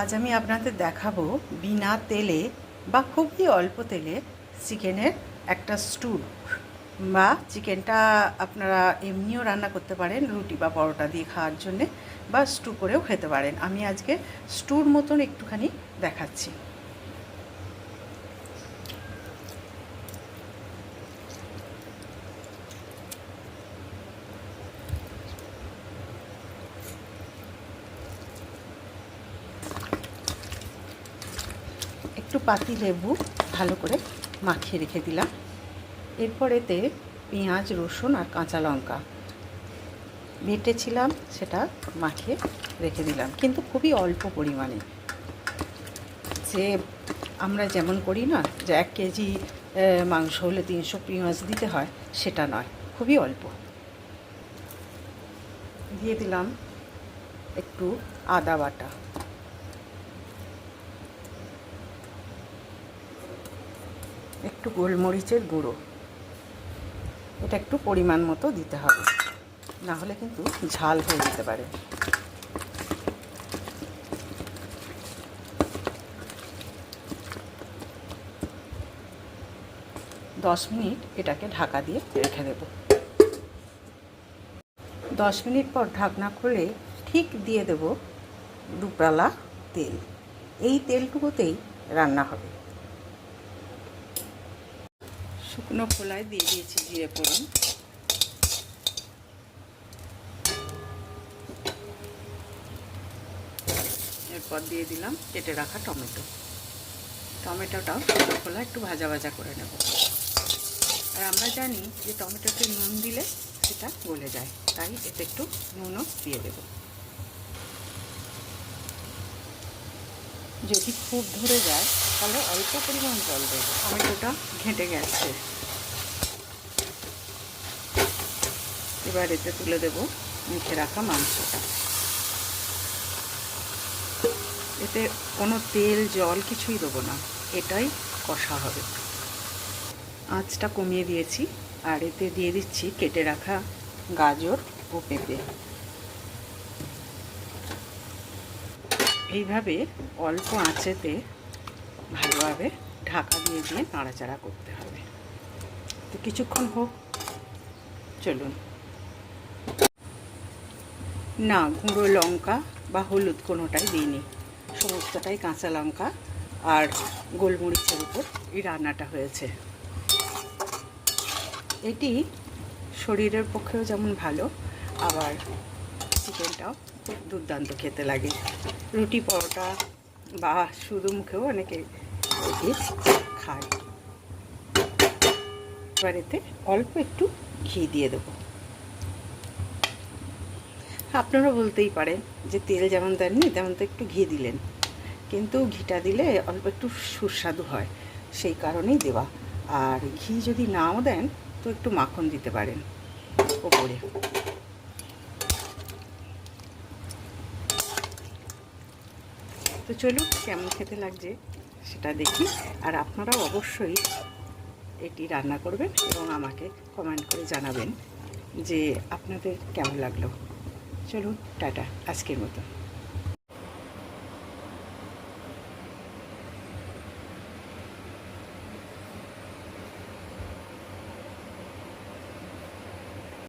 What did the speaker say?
আজ আমি আপনাদের দেখাবো বিনা তেলে বা খুবই অল্প তেলে চিকেনের একটা স্টু বা চিকেনটা আপনারা এমনিও রান্না করতে পারেন, রুটি বা পরোটা দিয়ে খাওয়ার জন্যে বা স্টু করেও খেতে পারেন। আমি আজকে স্টুর মতন একটুখানি দেখাচ্ছি। একটু পাতি লেবু ভালো করে মাখিয়ে রেখে দিলাম। এরপর এতে পেঁয়াজ, রসুন আর কাঁচা লঙ্কা। বেটেছিলাম, সেটা মাখিয়ে রেখে দিলাম। কিন্তু খুবই অল্প পরিমাণে। যে আমরা যেমন করি না, যে এক কেজি মাংস হলে তিনশো পেঁয়াজ দিতে হয়, সেটা নয়, খুবই অল্প। দিয়ে দিলাম একটু আদা বাটা। একটু গোলমরিচের গুঁড়ো। এটা একটু পরিমাণ মতো দিতে হবে। না হলে কিন্তু ঝাল হয়ে যেতে পারে। দশ মিনিট এটাকে ঢাকা দিয়ে রেখে দেব। দশ মিনিট পর ঢাকনা খুলে ঠিক দিয়ে দেব দুপালা তেল। এই তেলটুকুতেই রান্না হবে। শুকনো খোলায় দিয়ে দিয়েছি জিরে ফোড়ন। এরপর দিয়ে দিলাম কেটে রাখা টমেটো। টমেটোটাও শুকনো খোলা একটু ভাজা ভাজা করে নেব। আর আমরা জানি যে টমেটোতে নুন দিলে সেটা গলে যায়, তাই এতে একটু নুনও দিয়ে দেব। যদি খুব ধরে যায় তাহলে অল্প পরিমাণ জল দেবো। টমেটোটা ঘেঁটে গেছে। এবার এতে তুলে দেব মেখে রাখা মাংসটা। এতে কোনো তেল, জল কিছুই দেবো না। এটাই কষা হবে। আঁচটা কমিয়ে দিয়েছি আর এতে দিয়ে দিচ্ছি কেটে রাখা গাজর ও পেঁপে। এইভাবে অল্প আঁচেতে ভালোভাবে ঢাকা দিয়ে দিয়ে নাড়াচাড়া করতে হবে। তো কিছুক্ষণ হোক, চলুন। না, গুঁড়ো লঙ্কা বা হলুদ কোনোটাই দিইনি। সমস্তটাই কাঁচা লঙ্কা আর গোলমরিচের উপর এই রান্নাটা হয়েছে। এটি শরীরের পক্ষেও যেমন ভালো, আবার চিকেনটাও খুব দুর্দান্ত খেতে লাগে। রুটি পরোটা বা শুধু মুখেও অনেকে খায়। এবার এতে অল্প একটু ঘি দিয়ে দেবো। আপনারা বলতেই পারেন যে তেল যেমন দেননি, তেমন তো একটু ঘি দিলেন। কিন্তু ঘিটা দিলে অল্প একটু সুস্বাদু হয়, সেই কারণেই দেওয়া। আর ঘি যদি নাও দেন, তো একটু মাখন দিতে পারেন ওপরে। তো চলুন কেমন খেতে লাগছে সেটা দেখি। আর আপনারাও অবশ্যই এটি রান্না করবেন এবং আমাকে কমেন্ট করে জানাবেন যে আপনাদের কেমন লাগল। চলুন, টাটা, আজকের মতো।